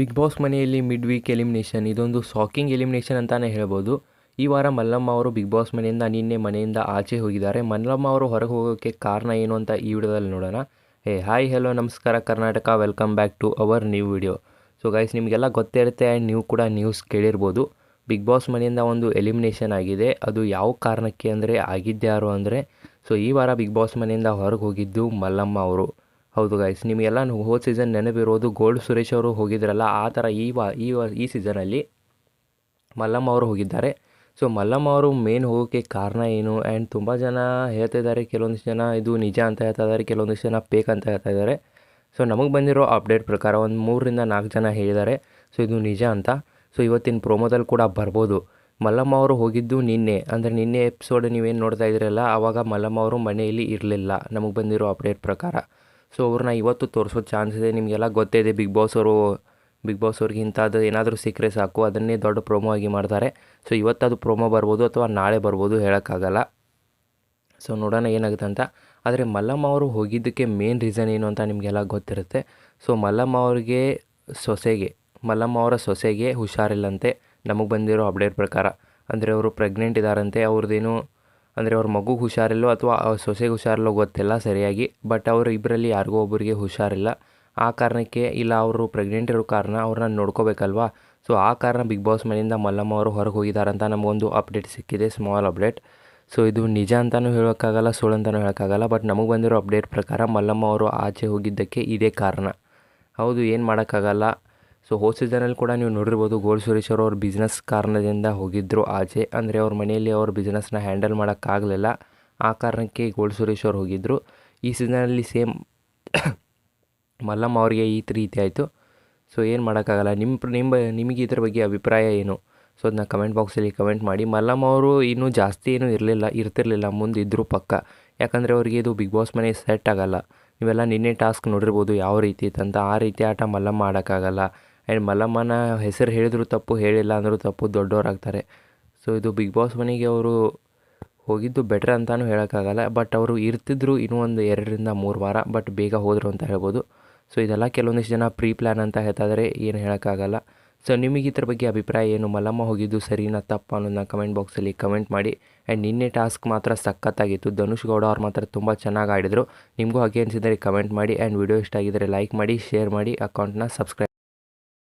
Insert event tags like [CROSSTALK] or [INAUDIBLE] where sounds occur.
Big Boss ಮನೆಯಲ್ಲಿ mid week elimination ಇದೊಂದು shocking elimination ಅಂತಲೇ ಹೇಳ್ಬೋದು. ಈ ವಾರ ಮಲ್ಲಮ್ಮ ಅವರು ಬಿಗ್ ಬಾಸ್ ಮನೆಯಿಂದ ನಿನ್ನೆ ಮನೆಯಿಂದ ಆಚೆ ಹೋಗಿದ್ದಾರೆ. ಮಲ್ಲಮ್ಮ ಅವರು ಹೊರಗೆ ಹೋಗೋಕ್ಕೆ ಕಾರಣ ಏನು ಅಂತ ಈ ವಿಡಿಯೋದಲ್ಲಿ ನೋಡೋಣ. ಹೇ ಹಾಯ್ ಹಲೋ ನಮಸ್ಕಾರ, Karnataka. Welcome back to our new video so guys ನಿಮಗೆಲ್ಲ ಗೊತ್ತಿರುತ್ತೆ ಆ್ಯಂಡ್ ನೀವು ಕೂಡ ನ್ಯೂಸ್ ಕೇಳಿರ್ಬೋದು. ಬಿಗ್ ಬಾಸ್ ಮನೆಯಿಂದ ಒಂದು ಎಲಿಮಿನೇಷನ್ ಆಗಿದೆ. ಅದು ಯಾವ ಕಾರಣಕ್ಕೆ ಅಂದರೆ ಆಗಿದ್ದ್ಯಾರು ಅಂದರೆ ಸೊ ಈ ವಾರ ಬಿಗ್ ಬಾಸ್ ಮನೆಯಿಂದ ಹೊರಗೆ ಹೋಗಿದ್ದು ಮಲ್ಲಮ್ಮ ಅವರು. ಹೌದು ಗೈಸ್ ನಿಮಗೆಲ್ಲ ಹೋದ ಸೀಸನ್ ನೆನಪಿರೋದು ಗೋಲ್ಡ್ ಸುರೇಶ್ ಅವರು ಹೋಗಿದ್ರಲ್ಲ, ಆ ಥರ ಈ ವಾ ಈ ವಾ, ಈ ಸೀಸನಲ್ಲಿ ಮಲ್ಲಮ್ಮ ಅವರು ಹೋಗಿದ್ದಾರೆ. ಸೊ ಮಲ್ಲಮ್ಮ ಅವರು ಮೇನ್ ಹೋಗೋಕ್ಕೆ ಕಾರಣ ಏನು? ಆ್ಯಂಡ್ ತುಂಬ ಜನ ಹೇಳ್ತಾ ಇದ್ದಾರೆ, ಕೆಲವೊಂದಿಷ್ಟು ಜನ ಇದು ನಿಜ ಅಂತ ಹೇಳ್ತಾ ಇದ್ದಾರೆ, ಕೆಲವೊಂದಿಷ್ಟು ಜನ ಪೇಕ್ ಅಂತ ಹೇಳ್ತಾ ಇದ್ದಾರೆ. ಸೊ ನಮಗೆ ಬಂದಿರೋ ಅಪ್ಡೇಟ್ ಪ್ರಕಾರ ಒಂದು ಮೂರರಿಂದ ನಾಲ್ಕು ಜನ ಹೇಳಿದ್ದಾರೆ. ಸೊ ಇದು ನಿಜ ಅಂತ. ಸೊ ಇವತ್ತಿನ ಪ್ರೋಮೋದಲ್ಲಿ ಕೂಡ ಬರ್ಬೋದು. ಮಲ್ಲಮ್ಮ ಅವರು ಹೋಗಿದ್ದು ನಿನ್ನೆ. ಅಂದರೆ ನಿನ್ನೆ ಎಪಿಸೋಡ್ ನೀವೇನು ನೋಡ್ತಾ ಇದ್ದೀರಲ್ಲ ಆವಾಗ ಮಲ್ಲಮ್ಮ ಅವರು ಮನೆಯಲ್ಲಿ ಇರಲಿಲ್ಲ. ನಮಗೆ ಬಂದಿರೋ ಅಪ್ಡೇಟ್ ಪ್ರಕಾರ. ಸೊ ಅವ್ರನ್ನ ಇವತ್ತು ತೋರಿಸೋ ಚಾನ್ಸ್ ಇದೆ. ನಿಮಗೆಲ್ಲ ಗೊತ್ತೇ ಇದೆ, ಬಿಗ್ ಬಾಸ್ ಅವರು, ಬಿಗ್ ಬಾಸ್ ಅವ್ರಿಗೆ ಇಂಥದ್ದು ಏನಾದರೂ ಸಿಕ್ಕರೆ ಸಾಕು, ಅದನ್ನೇ ದೊಡ್ಡ ಪ್ರೋಮೋ ಆಗಿ ಮಾಡ್ತಾರೆ. ಸೊ ಇವತ್ತದು ಪ್ರೋಮೋ ಬರ್ಬೋದು ಅಥವಾ ನಾಳೆ ಬರ್ಬೋದು ಹೇಳೋಕ್ಕಾಗಲ್ಲ. ಸೊ ನೋಡೋಣ ಏನಾಗುತ್ತೆ ಅಂತ. ಆದರೆ ಮಲ್ಲಮ್ಮ ಅವರು ಹೋಗಿದ್ದಕ್ಕೆ ಮೇನ್ ರೀಸನ್ ಏನು ಅಂತ ನಿಮಗೆಲ್ಲ ಗೊತ್ತಿರುತ್ತೆ. ಸೊ ಮಲ್ಲಮ್ಮ ಅವ್ರಿಗೆ ಸೊಸೆಗೆ, ಮಲ್ಲಮ್ಮ ಅವರ ಸೊಸೆಗೆ ಹುಷಾರಿಲ್ಲಂತೆ. ನಮಗೆ ಬಂದಿರೋ ಅಪ್ಡೇಟ್ ಪ್ರಕಾರ. ಅಂದರೆ ಅವರು ಪ್ರೆಗ್ನೆಂಟ್ ಇದ್ದಾರಂತೆ ಅವ್ರದ್ದೇನು ಅಂದರೆ ಅವ್ರ ಮಗುಗೆ ಹುಷಾರಿಲ್ಲೋ ಅಥವಾ ಅವ್ರ ಸೊಸೆಗೆ ಹುಷಾರಿಲ್ಲೋ ಗೊತ್ತಿಲ್ಲ ಸರಿಯಾಗಿ ಬಟ್ ಅವರು ಇಬ್ಬರಲ್ಲಿ ಯಾರಿಗೋ ಒಬ್ಬರಿಗೆ ಹುಷಾರಿಲ್ಲ. ಆ ಕಾರಣಕ್ಕೆ ಇಲ್ಲ, ಅವರು ಪ್ರೆಗ್ನೆಂಟ್ ಇರೋ ಕಾರಣ ಅವ್ರನ್ನ ನೋಡ್ಕೋಬೇಕಲ್ವಾ? ಸೊ ಆ ಕಾರಣ ಬಿಗ್ ಬಾಸ್ ಮನೆಯಿಂದ ಮಲ್ಲಮ್ಮ ಅವರು ಹೊರಗೆ ಹೋಗಿದ್ದಾರಂತ ನಮಗೊಂದು ಅಪ್ಡೇಟ್ ಸಿಕ್ಕಿದೆ ಸ್ಮಾಲ್ ಅಪ್ಡೇಟ್ ಸೊ ಇದು ನಿಜ ಅಂತಲೂ ಹೇಳೋಕ್ಕಾಗಲ್ಲ, ಸುಳ್ಳು ಅಂತಲೂ ಹೇಳೋಕ್ಕಾಗಲ್ಲ ಬಟ್ ನಮಗೆ ಬಂದಿರೋ ಅಪ್ಡೇಟ್ ಪ್ರಕಾರ ಮಲ್ಲಮ್ಮ ಅವರು ಆಚೆ ಹೋಗಿದ್ದಕ್ಕೆ ಇದೇ ಕಾರಣ. ಹೌದು, ಏನು ಮಾಡೋಕ್ಕಾಗಲ್ಲ. ಸೊ ಹೋದ ಸೀಸನಲ್ಲಿ ಕೂಡ ನೀವು ನೋಡಿರ್ಬೋದು ಗೋಲ್ ಸುರೇಶ್ ಅವರು ಅವ್ರ ಬಿಸ್ನೆಸ್ ಕಾರಣದಿಂದ ಹೋಗಿದ್ದರು ಆಚೆ. ಅಂದರೆ ಅವ್ರ ಮನೆಯಲ್ಲಿ ಅವ್ರ ಬಿಸ್ನೆಸ್ನ ಹ್ಯಾಂಡಲ್ ಮಾಡೋಕ್ಕಾಗಲಿಲ್ಲ ಆ ಕಾರಣಕ್ಕೆ ಗೋಲ್ ಸುರೇಶ್ ಅವ್ರು ಹೋಗಿದ್ದರು ಈ ಸೀಸನಲ್ಲಿ ಸೇಮ್ [COUGHS] ಮಲ್ಲಮ್ಮ ಅವರಿಗೆ ಈ ರೀತಿ ಆಯಿತು. ಸೊ ಏನು ಮಾಡೋಕ್ಕಾಗಲ್ಲ ನಿಮ್ಮ ನಿಮ್ಮ ನಿಮಗೆ ಇದ್ರ ಬಗ್ಗೆ ಅಭಿಪ್ರಾಯ ಏನು? ಸೊ ಅದನ್ನ ಕಮೆಂಟ್ ಬಾಕ್ಸಲ್ಲಿ ಕಮೆಂಟ್ ಮಾಡಿ. ಮಲ್ಲಮ್ಮ ಅವರು ಇನ್ನೂ ಜಾಸ್ತಿ ಏನೂ ಇರಲಿಲ್ಲ, ಇರ್ತಿರಲಿಲ್ಲ, ಮುಂದೆ ಇದ್ದರೂ ಪಕ್ಕ. ಯಾಕಂದರೆ ಅವ್ರಿಗೆ ಇದು ಬಿಗ್ ಬಾಸ್ ಮನೆ ಸೆಟ್ ಆಗೋಲ್ಲ. ನೀವೆಲ್ಲ ನಿನ್ನೆ ಟಾಸ್ಕ್ ನೋಡಿರ್ಬೋದು ಯಾವ ರೀತಿ ಇತ್ತಂತ. ಆ ರೀತಿ ಆಟ ಮಲ್ಲಮ್ಮ ಆಡೋಕ್ಕಾಗಲ್ಲ ಆ್ಯಂಡ್ ಮಲ್ಲಮ್ಮನ ಹೆಸರು ಹೇಳಿದ್ರು ತಪ್ಪು, ಹೇಳಿಲ್ಲ ಅಂದರೂ ತಪ್ಪು ದೊಡ್ಡವರಾಗ್ತಾರೆ ಸೊ ಇದು ಬಿಗ್ ಬಾಸ್ ಮನೆಗೆ ಅವರು ಹೋಗಿದ್ದು ಬೆಟ್ರ್ ಅಂತಲೂ ಹೇಳೋಕ್ಕಾಗಲ್ಲ. ಬಟ್ ಅವರು ಇರ್ತಿದ್ರು ಇನ್ನೂ ಒಂದು ಎರಡರಿಂದ ಮೂರು ವಾರ ಬಟ್ ಬೇಗ ಹೋದರು ಅಂತ ಹೇಳ್ಬೋದು. ಸೊ ಇದೆಲ್ಲ ಕೆಲವೊಂದಿಷ್ಟು ಜನ ಪ್ರೀ ಪ್ಲ್ಯಾನ್ ಅಂತ ಹೇಳ್ತಾ ಇದ್ದಾರೆ ಏನು ಹೇಳೋಕ್ಕಾಗಲ್ಲ. ಸೊ ನಿಮಗೆ ಇದ್ರ ಬಗ್ಗೆ ಅಭಿಪ್ರಾಯ ಏನು? ಮಲ್ಲಮ್ಮ ಹೋಗಿದ್ದು ಸರಿನಾ ತಪ್ಪ ಅನ್ನೋದನ್ನ ಕಮೆಂಟ್ ಬಾಕ್ಸಲ್ಲಿ ಕಮೆಂಟ್ ಮಾಡಿ. ಆ್ಯಂಡ್ ನಿನ್ನೆ ಟಾಸ್ಕ್ ಮಾತ್ರ ಸಖತ್ತಾಗಿತ್ತು. ಧನುಷ್ ಗೌಡ ಅವ್ರು ಮಾತ್ರ ತುಂಬ ಚೆನ್ನಾಗಿ ಆಡಿದರು. ನಿಮಗೂ ಹಾಗೆ ಅನಿಸಿದರೆ ಕಮೆಂಟ್ ಮಾಡಿ. ಆ್ಯಂಡ್ ವಿಡಿಯೋ ಇಷ್ಟ ಆಗಿದ್ದರೆ ಲೈಕ್ ಮಾಡಿ ಶೇರ್ ಮಾಡಿ. ಅಕೌಂಟ್ನ ಸಬ್ಸ್ಕ್ರೈಬ್